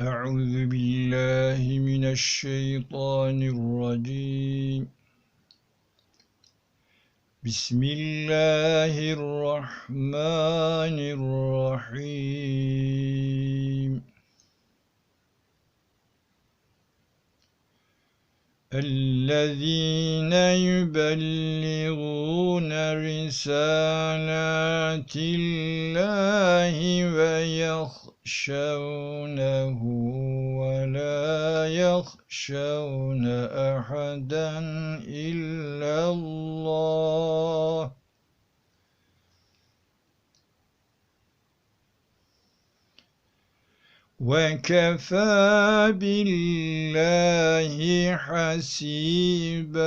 أعوذ بالله من الشيطان الرجيم. بسم الله الرحمن الرحيم. الذين يبلغون رسالات الله ويخشونه ولا يخشون أحدا إلا الله. وكفى بالله حسيبا.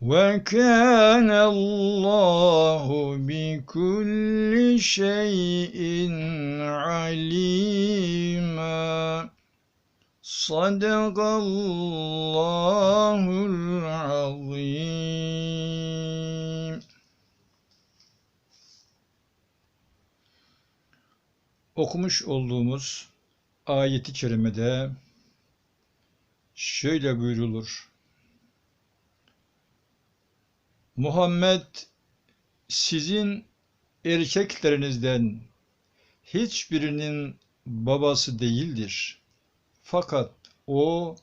وكان الله بكل شيء عليما صدق الله العظيم Okumuş olduğumuz ayeti kerimede şöyle buyrulur. Muhammed sizin erkeklerinizden hiçbirinin babası değildir. Fakat o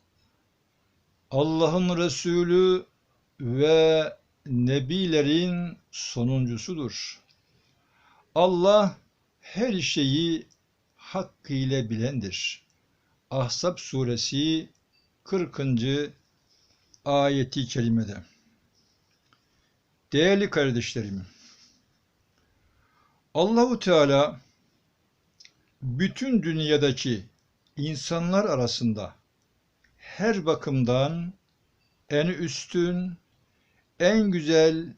Allah'ın Resulü ve nebilerin sonuncusudur. Allah her şeyi hakkıyla bilendir. Ahzab suresi 40. ayeti kerimede. Değerli kardeşlerim, Allahu Teala bütün dünyadaki insanlar arasında her bakımdan en üstün, en güzel,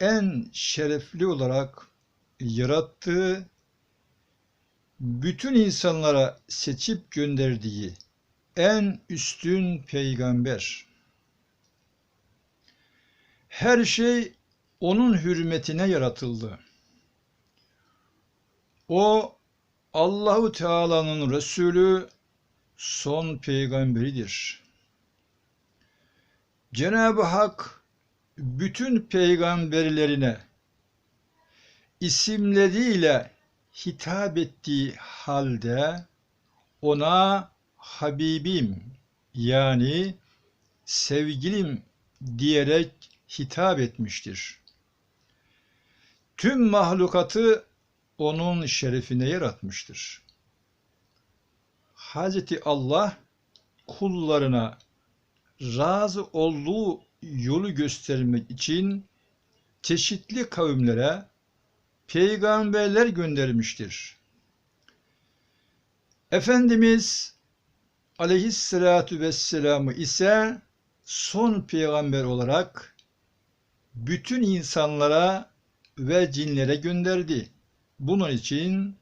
en şerefli olarak yarattığı, bütün insanlara seçip gönderdiği en üstün peygamber. Her şey onun hürmetine yaratıldı. O Allahu Teala'nın Resulü son peygamberidir. Cenab-ı Hak bütün peygamberlerine isimleriyle hitap ettiği halde ona Habibim yani sevgilim diyerek hitap etmiştir. Tüm mahlukatı onun şerefine yaratmıştır. Hazreti Allah kullarına razı olduğu yolu göstermek için çeşitli kavimlere peygamberler göndermiştir. Efendimiz aleyhissalatu vesselam'ı ise son peygamber olarak bütün insanlara ve cinlere gönderdi. Bunun için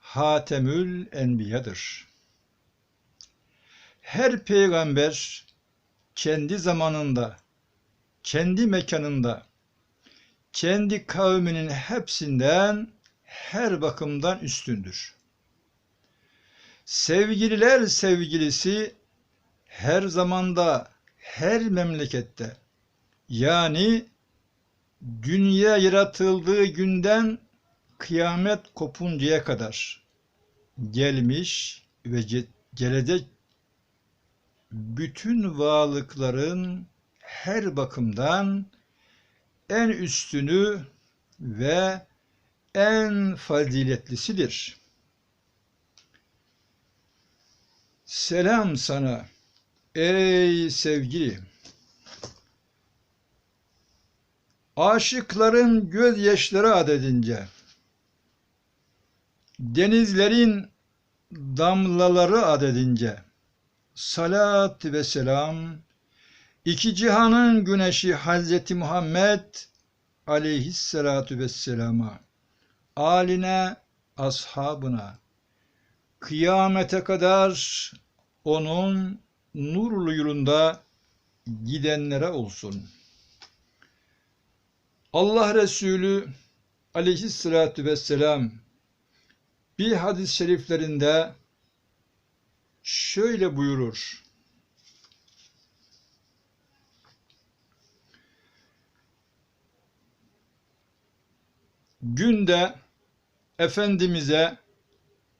Hatemül Enbiya'dır. Her peygamber kendi zamanında, kendi mekanında, kendi kavminin hepsinden her bakımdan üstündür. Sevgililer sevgilisi her zamanda, her memlekette, yani dünya yaratıldığı günden kıyamet kopuncaya kadar gelmiş ve gelecek bütün varlıkların her bakımdan en üstünü ve en faziletlisidir. Selam sana ey sevgili. Aşıkların gözyaşları adedince denizlerin damlaları adedince salat ve selam iki cihanın güneşi Hazreti Muhammed aleyhissalatu vesselama aline ashabına kıyamete kadar onun nurlu yolunda gidenlere olsun. Allah Resulü aleyhissalatu vesselam bir hadis-i şeriflerinde şöyle buyurur. Günde Efendimiz'e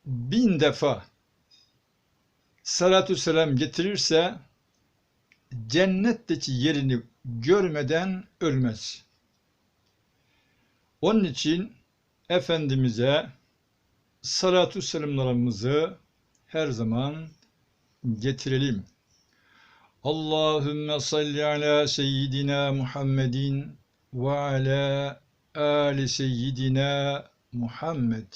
bin defa salatü selam getirirse cennetteki yerini görmeden ölmez. Onun için Efendimiz'e salatu selamlarımızı her zaman getirelim. Allahümme salli ala seyyidina Muhammedin ve ala ali seyyidina Muhammed.